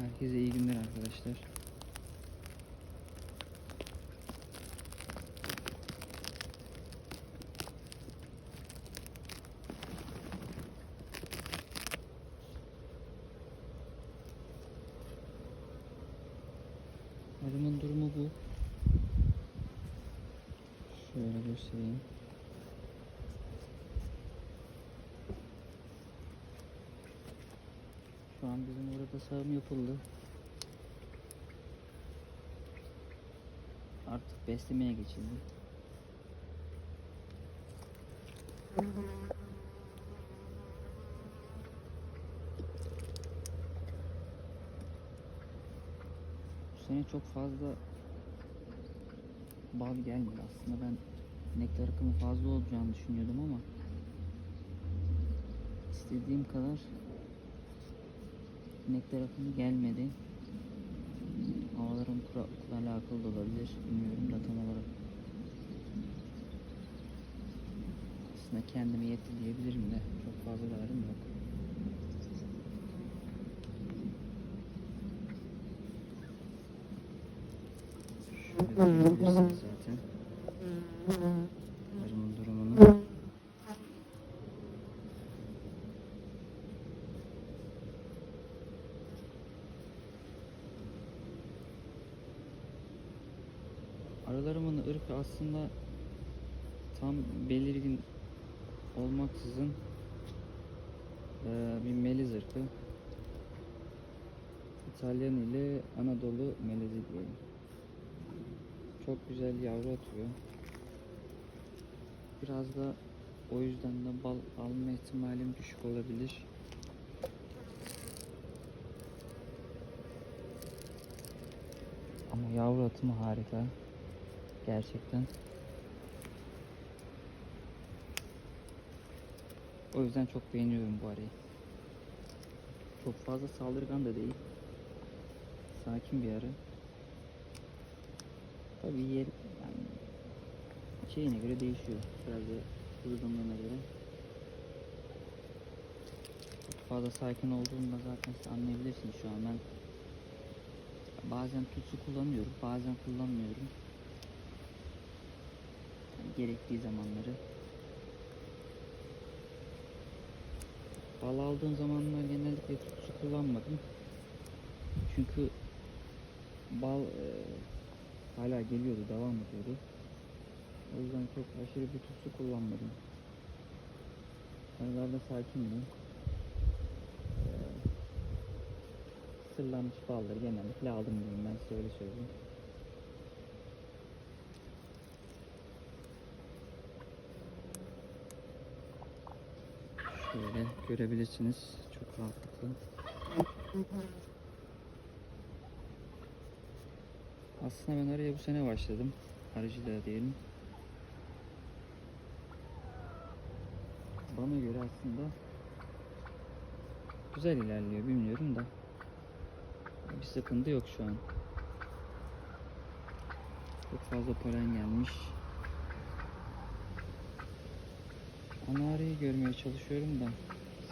Herkese iyi günler arkadaşlar. Arımın durumu bu. Şöyle göstereyim. Şu orada sağım yapıldı. Artık beslemeye geçildi. Bu sene çok fazla bal gelmedi aslında ben nektar akımı fazla olacağını düşünüyordum ama istediğim kadar nektar akımı gelmedi. Havaların kuraklıkla alakalı da olabilir. Bilmiyorum da tam olarak. Aslında kendime yetti diyebilirim de çok fazla da arım yok. Şöyle zaten. Arımın durumunu. Arılarımın ırkı aslında tam belirgin olmaksızın eee, bir meliz ırkı. İtalyan ile Anadolu melizi diyelim. Çok güzel yavru atıyor. Biraz da o yüzden de bal alma ihtimalim düşük olabilir. Ama yavru atımı harika. Gerçekten. O yüzden çok beğeniyorum bu arayı. Çok fazla saldırgan da değil. Sakin bir arı. Tabii yer yani şeyine göre değişiyor. Biraz da göre. Çok fazla sakin olduğunda zaten siz anlayabilirsiniz şu an ben bazen tutsu kullanıyorum bazen kullanmıyorum. Gerektiği zamanları. Bal aldığım zamanlar genellikle tutsu kullanmadım. Çünkü bal e, hala geliyordu, devam ediyordu. O yüzden çok aşırı bir tutsu kullanmadım. Aralarda sakindi. E, sırlanmış balları genellikle aldım diyeyim ben size öyle söyleyeyim. Şöyle görebilirsiniz çok rahatlıkla. Aslında ben araya bu sene başladım. Arıcılığa diyelim. Bana göre aslında güzel ilerliyor bilmiyorum da bir sıkıntı yok şu an. Çok fazla polen gelmiş. Ana arıyı görmeye çalışıyorum da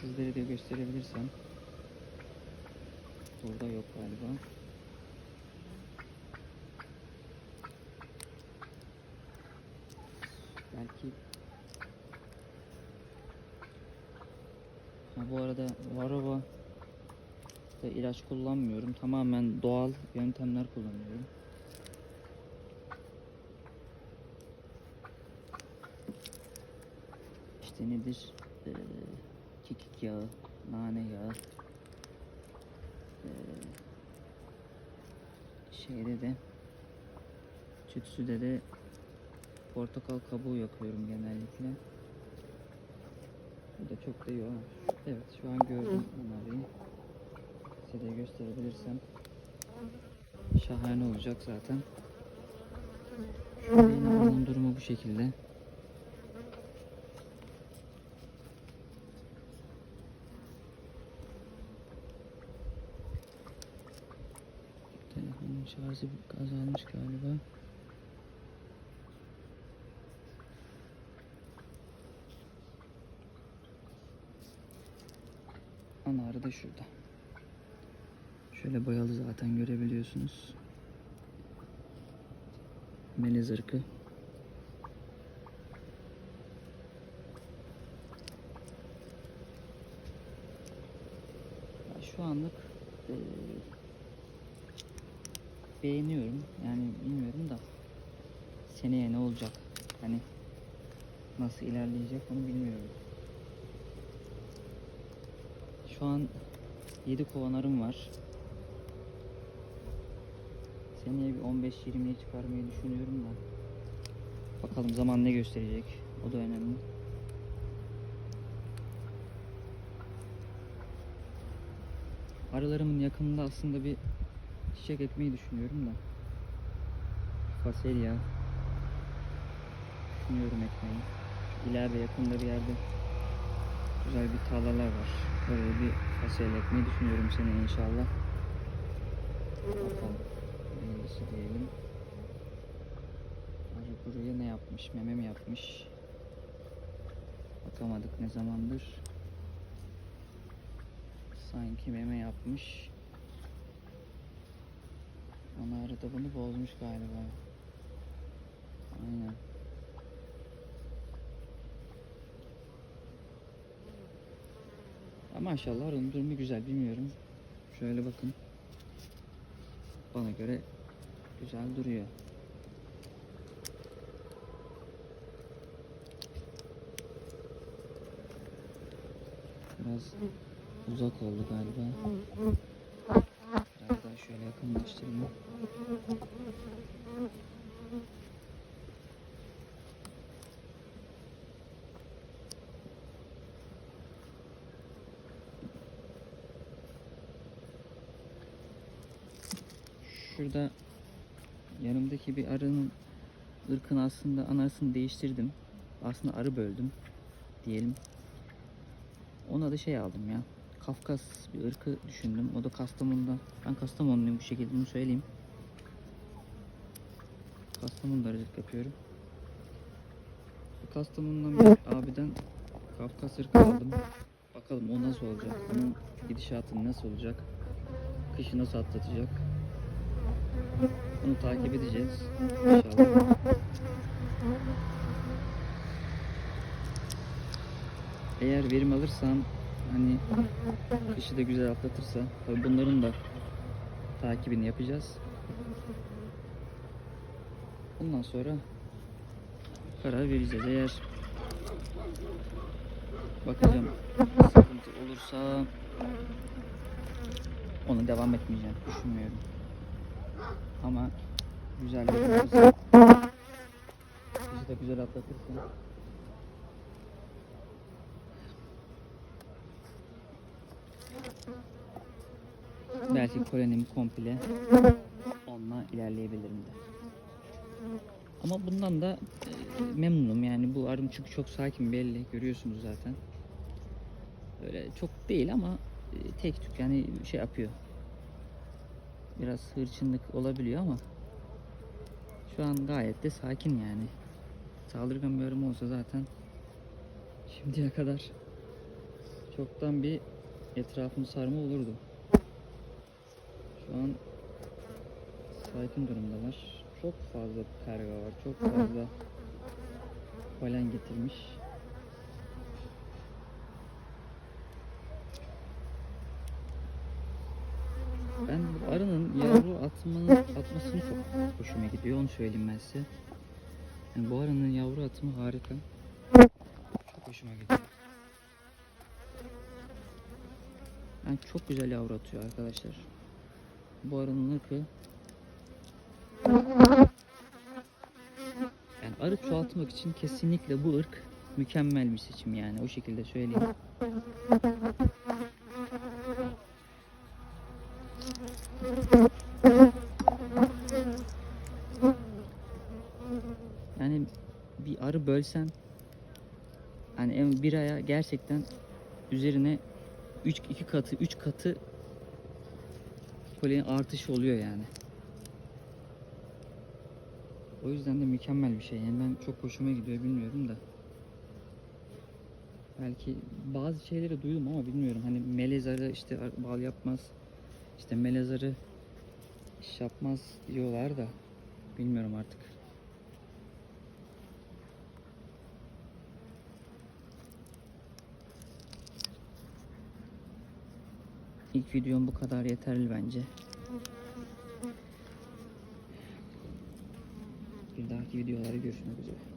sizlere de gösterebilirsem. Burada yok galiba. Belki ha, bu arada Varova da ilaç kullanmıyorum. Tamamen doğal yöntemler kullanıyorum. İşte nedir? Ee, kekik yağı, nane yağı. Ee, şeyde de tütsüde de portakal kabuğu yakıyorum genellikle. Bu da çok da iyi. ha. Evet şu an gördüm onları. Size de gösterebilirsem şahane olacak zaten. Şu an durumu bu şekilde. Şarjı azalmış galiba. Ana arı da şurada. Şöyle boyalı zaten görebiliyorsunuz. Melez ırkı. Şu anlık beğeniyorum. Yani bilmiyorum da seneye ne olacak? Hani nasıl ilerleyecek onu bilmiyorum. Şu an 7 kovanarım var. Seneye bir 15-20'ye çıkarmayı düşünüyorum da. Bakalım zaman ne gösterecek. O da önemli. Arılarımın yakınında aslında bir çiçek ekmeyi düşünüyorum da. Fasulye. Düşünüyorum ekmeği. İleride yakında bir yerde güzel bir tarlalar var. Oraya bir fasulye ekmeyi düşünüyorum seneye inşallah. Bakalım. Neyse diyelim. Arı buraya ne yapmış? Meme mi yapmış? Bakamadık ne zamandır. Sanki meme yapmış. Arı da bunu bozmuş galiba. Aynen. Ama maşallah arının durumu güzel bilmiyorum. Şöyle bakın. Bana göre güzel duruyor. Biraz uzak oldu galiba. Daha şöyle yakınlaştırayım. Şurada yanımdaki bir arının ırkını aslında anasını değiştirdim. Aslında arı böldüm diyelim. Ona da şey aldım ya. Kafkas bir ırkı düşündüm. O da Kastamonu'da. Ben Kastamonluyum bu şekilde bunu söyleyeyim. Kastamonu'da arıcılık yapıyorum. Kastamonu'dan bir abiden Kafkas ırkı aldım. Bakalım o nasıl olacak. Onun gidişatı nasıl olacak. Kışı nasıl atlatacak. Bunu takip edeceğiz. İnşallah. Eğer verim alırsam hani kışı da güzel atlatırsa tabii bunların da takibini yapacağız. Ondan sonra karar vereceğiz. Eğer bakacağım sıkıntı olursa onu devam etmeyeceğim. Düşünmüyorum. Ama güzel bir güzel atlatırsa belki kolonimi komple onunla ilerleyebilirim de. Ama bundan da e, memnunum yani bu arım çünkü çok sakin belli görüyorsunuz zaten. Öyle çok değil ama e, tek tük yani şey yapıyor. Biraz hırçınlık olabiliyor ama şu an gayet de sakin yani. Saldırgan bir arım olsa zaten şimdiye kadar çoktan bir etrafını sarma olurdu. Şu an sakin durumdalar. Çok fazla karga var. Çok fazla polen getirmiş. Ben bu arının yavru atmanın, atmasını çok hoşuma gidiyor. Onu söyleyeyim ben size. Yani bu arının yavru atımı harika. Çok hoşuma gidiyor. Yani çok güzel yavru atıyor arkadaşlar. Bu arının ırkı yani arı çoğaltmak için kesinlikle bu ırk mükemmel bir seçim yani o şekilde söyleyeyim. Yani bir arı bölsen hani bir aya gerçekten üzerine 3 2 katı 3 katı polen artışı oluyor yani. O yüzden de mükemmel bir şey. Yani ben çok hoşuma gidiyor bilmiyorum da. Belki bazı şeyleri duydum ama bilmiyorum. Hani melez arı işte bal yapmaz. İşte melezarı iş yapmaz diyorlar da bilmiyorum artık. İlk videom bu kadar yeterli bence. Bir dahaki videolarda görüşmek üzere.